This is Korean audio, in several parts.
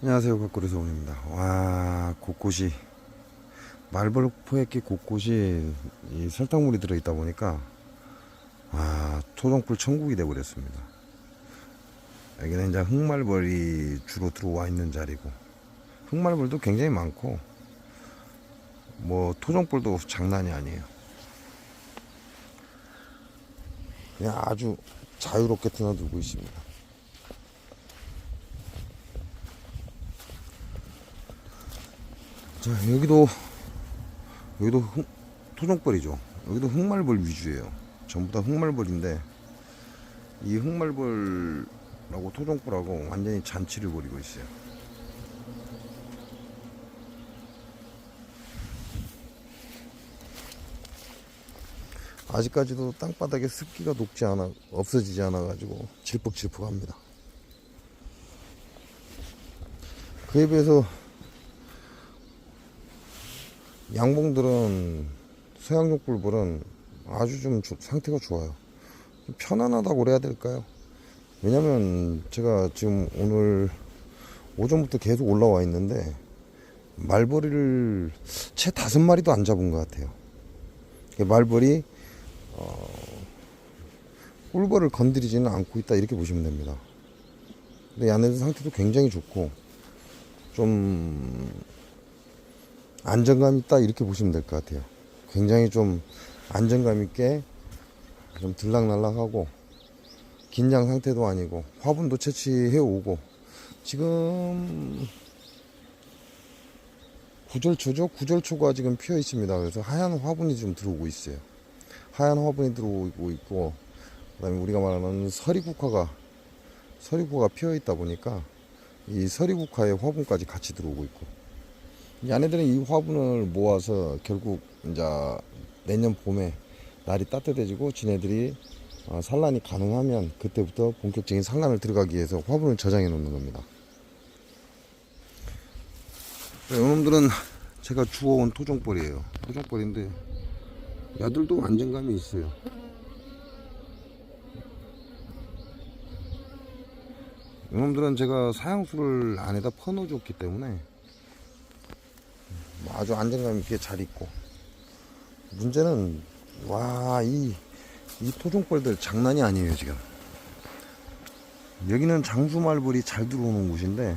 안녕하세요. 각구리 서원입니다. 와 곳곳이 말벌 포획기 곳곳이 이 설탕물이 들어있다 보니까 와 토종풀 천국이 되어버렸습니다. 여기는 이제 흑말벌이 주로 들어와 있는 자리고 흑말벌도 굉장히 많고 뭐 토종벌도 장난이 아니에요. 그냥 아주 자유롭게 드나들고 있습니다 자 여기도 여기도 흑, 토종벌이죠. 여기도 흑말벌 위주예요. 전부 다 흑말벌인데 이 흑말벌하고 토종벌하고 완전히 잔치를 벌이고 있어요. 아직까지도 땅바닥에 습기가 녹지 않아 없어지지 않아 가지고 질퍽질퍽합니다. 그에 비해서 양봉들은 서양육불벌은 아주 좀 조- 상태가 좋아요. 좀 편안하다고 그래야 될까요? 왜냐면 제가 지금 오늘 오전부터 계속 올라와 있는데 말벌이를 채 다섯 마리도 안 잡은 것 같아요. 말벌이 어, 꿀벌을 건드리지는 않고 있다 이렇게 보시면 됩니다. 근데 안에서 상태도 굉장히 좋고 좀 안정감 있다 이렇게 보시면 될 것 같아요. 굉장히 좀 안정감 있게 좀 들락날락하고 긴장 상태도 아니고 화분도 채취해 오고 지금 구절초죠? 구절초가 지금 피어 있습니다. 그래서 하얀 화분이 좀 들어오고 있어요. 하얀 화분이 들어오고 있고 그다음에 우리가 말하는 서리국화가 서리국화가 피어 있다 보니까 이 서리국화의 화분까지 같이 들어오고 있고 이 아내들은 이 화분을 모아서 결국 이제 내년 봄에 날이 따뜻해지고 지네들이 어, 산란이 가능하면 그때부터 본격적인 산란을 들어가기 위해서 화분을 저장해 놓는 겁니다. 이놈들은 제가 주워온 토종벌이에요. 토종벌인데 야들도 안정감이 있어요. 이놈들은 제가 사양수를 안에다 퍼넣어줬기 때문에 뭐 아주 안정감 있게 잘 있고. 문제는 와이이 토종벌들 장난이 아니에요 지금. 여기는 장수말벌이 잘 들어오는 곳인데.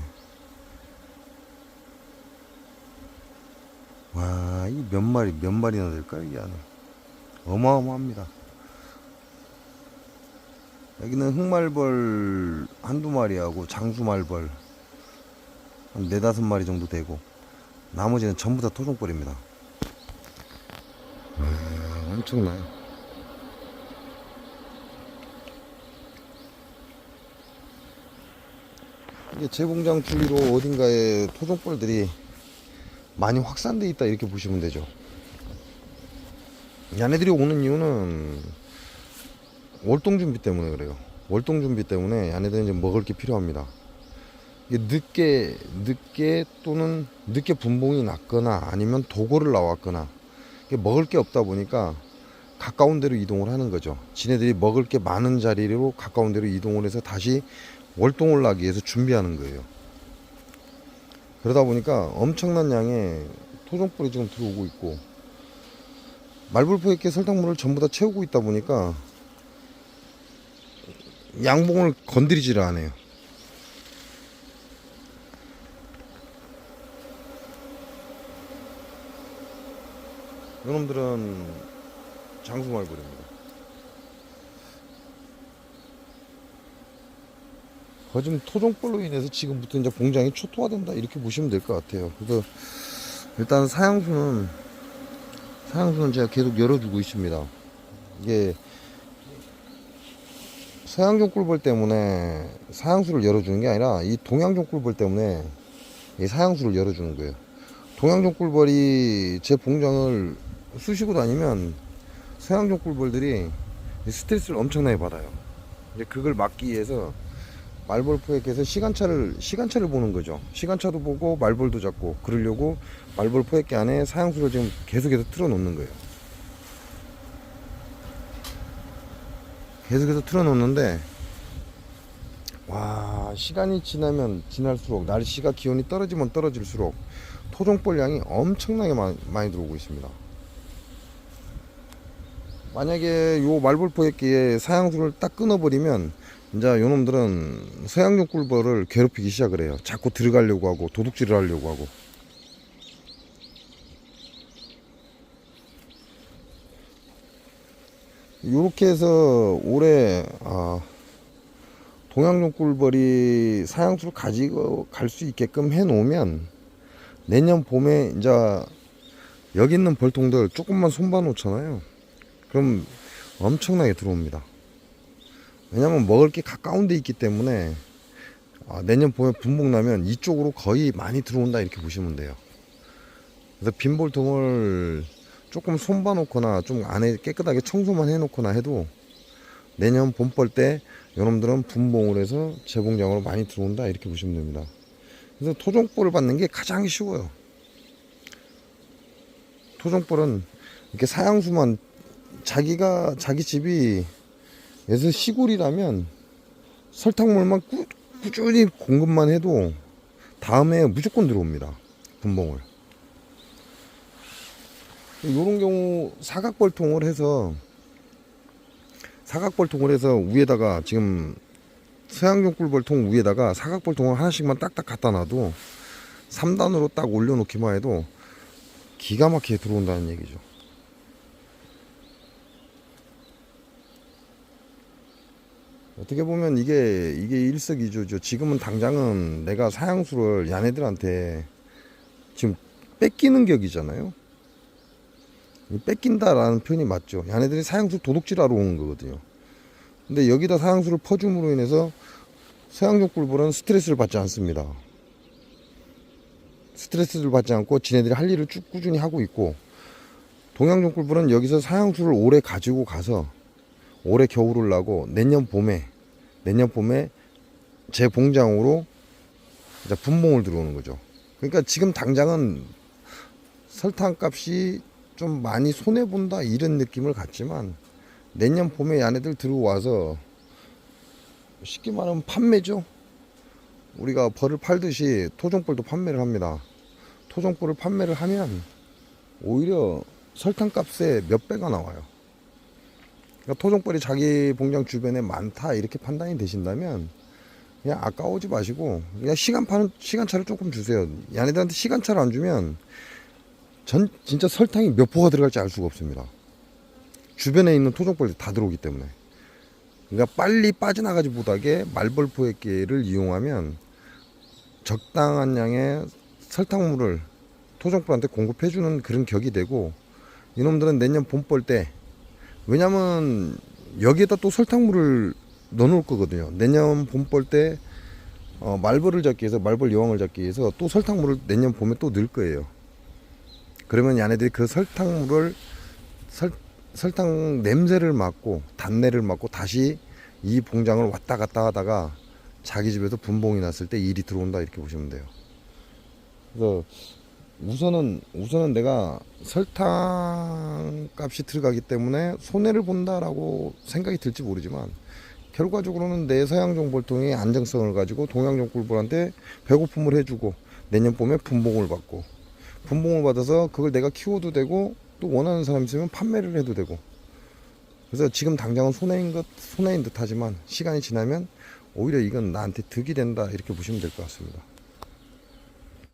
와 이 몇 마리 몇 마리나 될까요 이 안에? 어마어마합니다. 여기는 흑말벌 한두 마리하고 장수말벌 한 네다섯 마리 정도 되고 나머지는 전부 다 토종벌입니다. 와, 엄청나요. 이게 재봉장 주위로 어딘가에 토종벌들이 많이 확산돼 있다 이렇게 보시면 되죠. 얘네들이 오는 이유는 월동 준비 때문에 그래요. 월동 준비 때문에 얘네들은 이제 먹을 게 필요합니다. 늦게 늦게 또는 늦게 분봉이 났거나 아니면 도고를 나왔거나 먹을 게 없다 보니까 가까운 데로 이동을 하는 거죠. 지네들이 먹을 게 많은 자리로 가까운 데로 이동을 해서 다시 월동을 하기 위해서 준비하는 거예요. 그러다 보니까 엄청난 양의 토종뿔이 지금 들어오고 있고 말불포에게 설탕물을 전부 다 채우고 있다 보니까 양봉을 건드리지를 않아요. 이놈들은 장수말벌입니다. 거짓 토종벌로 인해서 지금부터 이제 봉장이 초토화된다 이렇게 보시면 될 것 같아요. 그래서 일단 사양수는 사양수는 제가 계속 열어주고 있습니다. 이게 서양종 꿀벌 때문에 사양수를 열어주는 게 아니라 이 동양종 꿀벌 때문에 이 사양수를 열어주는 거예요. 동양종 꿀벌이 제 봉장을 쑤시고 다니면 서양종 꿀벌들이 스트레스를 엄청나게 받아요. 이제 그걸 막기 위해서 말벌 포획해서 시간차를 시간차를 보는 거죠. 시간차도 보고 말벌도 잡고 그러려고 말벌 포획기 안에 사양수를 지금 계속해서 틀어 놓는 거예요. 계속해서 틀어 놓는데 와 시간이 지나면 지날수록 날씨가 기온이 떨어지면 떨어질수록 토종벌 양이 엄청나게 많이, 많이 들어오고 있습니다. 만약에 요 말벌포획기에 사양수를 딱 끊어버리면 이제 요놈들은 서양용 꿀벌을 괴롭히기 시작을 해요. 자꾸 들어가려고 하고 도둑질을 하려고 하고. 요렇게 해서 올해 아, 동양용 꿀벌이 사양수를 가지고 갈 수 있게끔 해 놓으면 내년 봄에 이제 여기 있는 벌통들 조금만 손봐 놓잖아요. 그럼 엄청나게 들어옵니다. 왜냐면 먹을 게 가까운 데 있기 때문에 아, 내년 봄에 분봉 나면 이쪽으로 거의 많이 들어온다 이렇게 보시면 돼요. 그래서 빈 벌통을 조금 손봐 놓거나 좀 안에 깨끗하게 청소만 해 놓거나 해도 내년 봄벌 때 요놈들은 분봉을 해서 재봉장으로 많이 들어온다 이렇게 보시면 됩니다. 그래서 토종벌을 받는 게 가장 쉬워요. 토종벌은 이렇게 사양수만 자기가 자기 집이 에서 시골이라면 설탕물만 꾸, 꾸준히 공급만 해도 다음에 무조건 들어옵니다. 분봉을. 요런 경우 사각벌통을 해서 사각벌통을 해서 위에다가 지금 서양용 꿀벌통 위에다가 사각벌통을 하나씩만 딱딱 갖다 놔도 3단으로 딱 올려놓기만 해도 기가 막히게 들어온다는 얘기죠. 어떻게 보면 이게 이게 일석이조죠. 지금은 당장은 내가 사양수를 야네들한테 지금 뺏기는 격이잖아요. 이 뺏긴다라는 표현이 맞죠. 야네들이 사양수 도둑질하러 오는 거거든요. 근데 여기다 사양수를 퍼줌으로 인해서 서양종 꿀벌은 스트레스를 받지 않습니다. 스트레스를 받지 않고 지네들이 할 일을 쭉 꾸준히 하고 있고 동양종 꿀벌은 여기서 사양수를 오래 가지고 가서 올해 겨울을 나고 내년 봄에 내년 봄에 제 봉장으로 이제 분봉을 들어오는 거죠. 그러니까 지금 당장은 설탕 값이 좀 많이 손해 본다 이런 느낌을 갖지만 내년 봄에 야네들 들어와서 쉽게 말하면 판매죠. 우리가 벌을 팔듯이 토종벌도 판매를 합니다. 토종벌을 판매를 하면 오히려 설탕 값에 몇 배가 나와요. 그러니까 토종벌이 자기 봉장 주변에 많다 이렇게 판단이 되신다면 그냥 아까워지 마시고 그냥 시간 파는 시간차를 조금 주세요. 얘네들한테 시간차를 안 주면 전 진짜 설탕이 몇 포가 들어갈지 알 수가 없습니다. 주변에 있는 토종벌이 다 들어오기 때문에 그러니까 빨리 빠져나가지 못하게 말벌 포획기를 이용하면 적당한 양의 설탕물을 토종벌한테 공급해주는 그런 격이 되고 이놈들은 내년 봄벌 때 왜냐면 여기에다 또 설탕물을 넣어 놓을 거거든요. 내년 봄벌 때 어, 말벌을 잡기 위해서 말벌 여왕을 잡기 위해서 또 설탕물을 내년 봄에 또 넣을 거예요. 그러면 얘네들이 그 설탕물을 설, 설탕 냄새를 맡고 단내를 맡고 다시 이 봉장을 왔다 갔다 하다가 자기 집에서 분봉이 났을 때 일이 들어온다 이렇게 보시면 돼요. 그래서 우선은 우선은 내가 설탕 값이 들어가기 때문에 손해를 본다라고 생각이 들지 모르지만 결과적으로는 내 서양 종 볼통의 안정성을 가지고 동양 종 꿀벌한테 배고픔을 해주고 내년 봄에 분봉을 받고 분봉을 받아서 그걸 내가 키워도 되고 또 원하는 사람 있으면 판매를 해도 되고 그래서 지금 당장은 손해인 것 손해인 듯하지만 시간이 지나면 오히려 이건 나한테 득이 된다 이렇게 보시면 될 것 같습니다.